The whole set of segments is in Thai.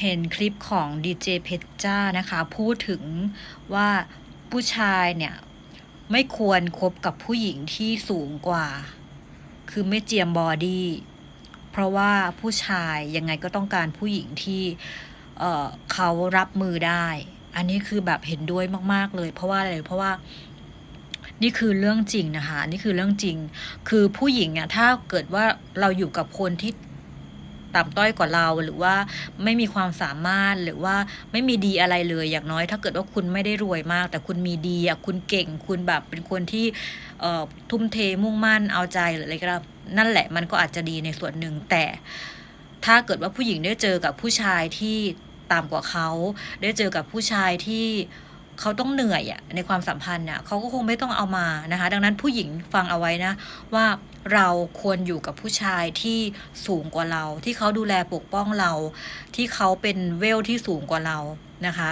เห็นคลิปของดีเจเพชรจ้านะคะ พูดถึงว่าผู้ชายเนี่ย ไม่ควรคบกับผู้หญิงที่สูงกว่า คือไม่เจียมบอดี้เพราะว่าผู้ชายยังไงก็ต้องการผู้หญิงที่เออเขารับมือได้ อันนี้คือแบบเห็นด้วยมาก ๆ เลย เพราะว่าอะไรเพราะว่านี่คือเรื่องจริงนะคะ นี่คือเรื่องจริง คือผู้หญิงอะถ้าเกิดว่าเราอยู่กับคนที่ ต่ำต้อยกว่าเราหรือว่าไม่มีความสามารถหรือว่าไม่มีดีอะไรเลยอย่างน้อย ถ้าเกิดว่าคุณไม่ได้รวยมาก แต่คุณมีดีอะคุณเก่งคุณแบบเป็นคนที่ทุ่มเทมุ่งมั่นเอาใจหรืออะไรก็แล้วนั่นแหละมันก็อาจจะดีในส่วนหนึ่งแต่ถ้าเกิดว่าผู้หญิงได้เจอกับผู้ชายที่ต่ำกว่าเขา ได้เจอกับผู้ชายที่ เขาต้องเหนื่อยอะในความสัมพันธ์เนี่ยเขาก็คงไม่ต้องเอามานะคะ ดังนั้นผู้หญิงฟังเอาไว้นะ ว่าเราควรอยู่กับผู้ชายที่สูงกว่าเรา ที่เขาดูแลปกป้องเรา ที่เขาเป็นเวลที่สูงกว่าเรานะคะ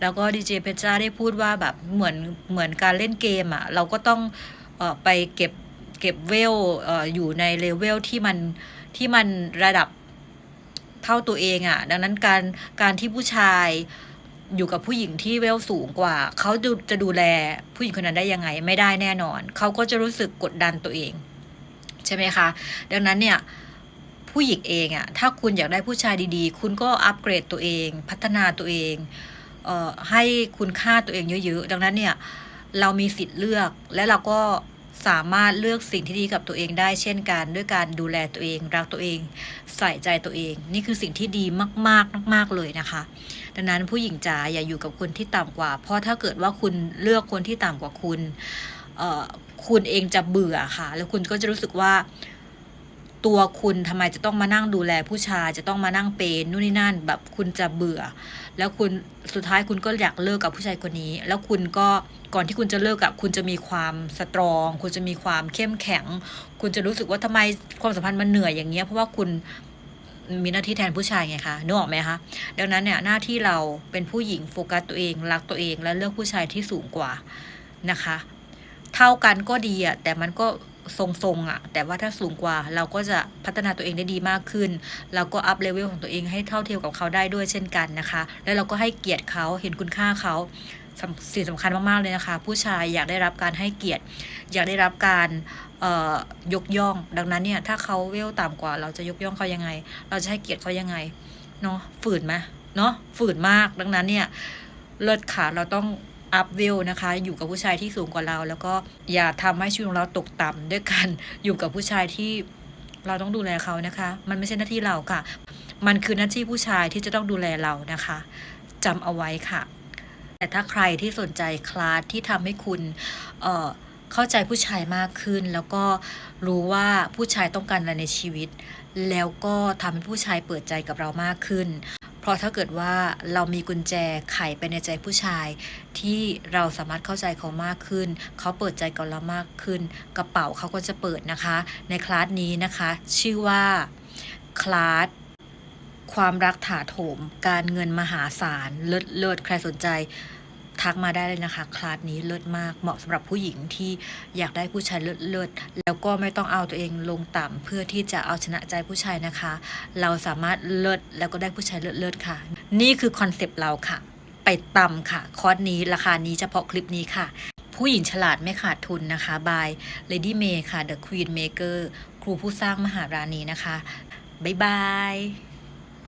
แล้วก็ดีเจเพชรจ้าได้พูดว่าแบบเหมือนเหมือนการเล่นเกมอะ่ะเราก็ต้องออไปเก็บเก็บเวลอออยู่ในเลเวลที่มันที่มันระดับเท่าตัวเองอะ่ะ ดังนั้นการการที่ผู้ชาย อยู่กับผู้หญิงที่เวลสูงกว่า เขาจะดูแลผู้หญิงคนนั้นได้ยังไง ไม่ได้แน่นอน เขาก็จะรู้สึกกดดันตัวเอง ใช่ไหมคะ ดังนั้นเนี่ยผู้หญิงเองอะถ้าคุณอยากได้ผู้ชายดีๆ คุณก็อัปเกรดตัวเอง พัฒนาตัวเองเอ่อให้คุณค่าตัวเองเยอะๆ ดังนั้นเนี่ยเรามีสิทธิ์เลือกและเราก็ สามารถเลือกสิ่งที่ดีกับตัวเองได้เช่นกันด้วยการดูแลตัวเอง รักตัวเอง ใส่ใจตัวเอง นี่คือสิ่งที่ดีมากๆมาก ๆเลยนะคะ ดังนั้นผู้หญิงจ๋าอย่าอยู่กับคนที่ต่ำกว่า เพราะถ้าเกิดว่าคุณเลือกคนที่ต่ำกว่าคุณเอ่อคุณเองจะเบื่อค่ะ แล้วคุณก็จะรู้สึกว่า ตัวคุณทำไมจะต้องมานั่งดูแลผู้ชายจะต้องมานั่งเปนนู่นนี่นั่น แบบคุณจะเบื่อ แล้วคุณสุดท้ายคุณก็อยากเลิกกับผู้ชายคนนี้ แล้วคุณก็ก่อนที่คุณจะเลิกกับคุณจะมีความสตรอง คุณจะมีความเข้มแข็ง คุณจะรู้สึกว่าทำไมความสัมพันธ์มันเหนื่อยอย่างเงี้ยเพราะว่าคุณมีหน้าที่แทนผู้ชายไงคะนึกออกไหมคะดังนั้นเนี่ยหน้าที่เราเป็นผู้หญิงโฟกัสตัวเอง รักตัวเองและเลือกผู้ชายที่สูงกว่านะคะ เท่ากันก็ดีอะแต่มันก็ ทรงๆอะแต่ว่าถ้าสูงกว่าเราก็จะพัฒนาตัวเองได้ดีมากขึ้นเราก็อัพเลเวลของตัวเองให้เท่าเทียมกับเขาได้ด้วยเช่นกันนะคะ แล้วเราก็ให้เกียรติเขาเห็นคุณค่าเขาสิ่งสำคัญมาก ๆ เลยนะคะ ผู้ชายอยากได้รับการให้เกียรติ อยากได้รับการยกย่อง ดังนั้นเนี่ย ถ้าเขาเวลต่ำกว่า เราจะยกย่องเขายังไง เราจะให้เกียรติเขายังไงเนาะฝืนไหมเนาะฝืนมาก ดังนั้นเนี่ยเลิศขาเราต้อง อัพเวลนะคะ อยู่กับผู้ชายที่สูงกว่าเรา แล้วก็อย่าทำให้ชีวิตของเราตกต่ำด้วยการอยู่กับผู้ชายที่เราต้องดูแลเขานะคะ มันไม่ใช่หน้าที่เราค่ะ มันคือหน้าที่ผู้ชายที่จะต้องดูแลเรานะคะจำเอาไว้ค่ะ แต่ถ้าใครที่สนใจคลาสที่ทำให้คุณเอ่อเข้าใจผู้ชายมากขึ้น แล้วก็รู้ว่าผู้ชายต้องการอะไรในชีวิต แล้วก็ทำให้ผู้ชายเปิดใจกับเรามากขึ้น เพราะถ้าเกิดว่าเรามีกุญแจไขไปในใจผู้ชาย ที่เราสามารถเข้าใจเขามากขึ้น เขาเปิดใจกับเรามากขึ้น กระเป๋าเขาก็จะเปิดนะคะ ในคลาสนี้นะคะ ชื่อว่าคลาสความรักถาโถม การเงินมหาศาลเลิศเลิศใครสนใจ ทักมาได้เลยนะคะ คลาสนี้เลิศมากเหมาะสำหรับผู้หญิงที่อยากได้ผู้ชายเลิศเลิศแล้วก็ไม่ต้องเอาตัวเองลงต่ำเพื่อที่จะเอาชนะใจผู้ชายนะคะ เราสามารถเลิศแล้วก็ได้ผู้ชายเลิศเลิศค่ะ นี่คือคอนเซปต์เราค่ะ ไปต่ำค่ะ คอร์สนี้ราคานี้เฉพาะคลิปนี้ค่ะ ผู้หญิงฉลาดไม่ขาดทุนนะคะบาย Lady May ค่ะ The Queen Maker ครูผู้สร้างมหาราณีนะคะบ๊ายบาย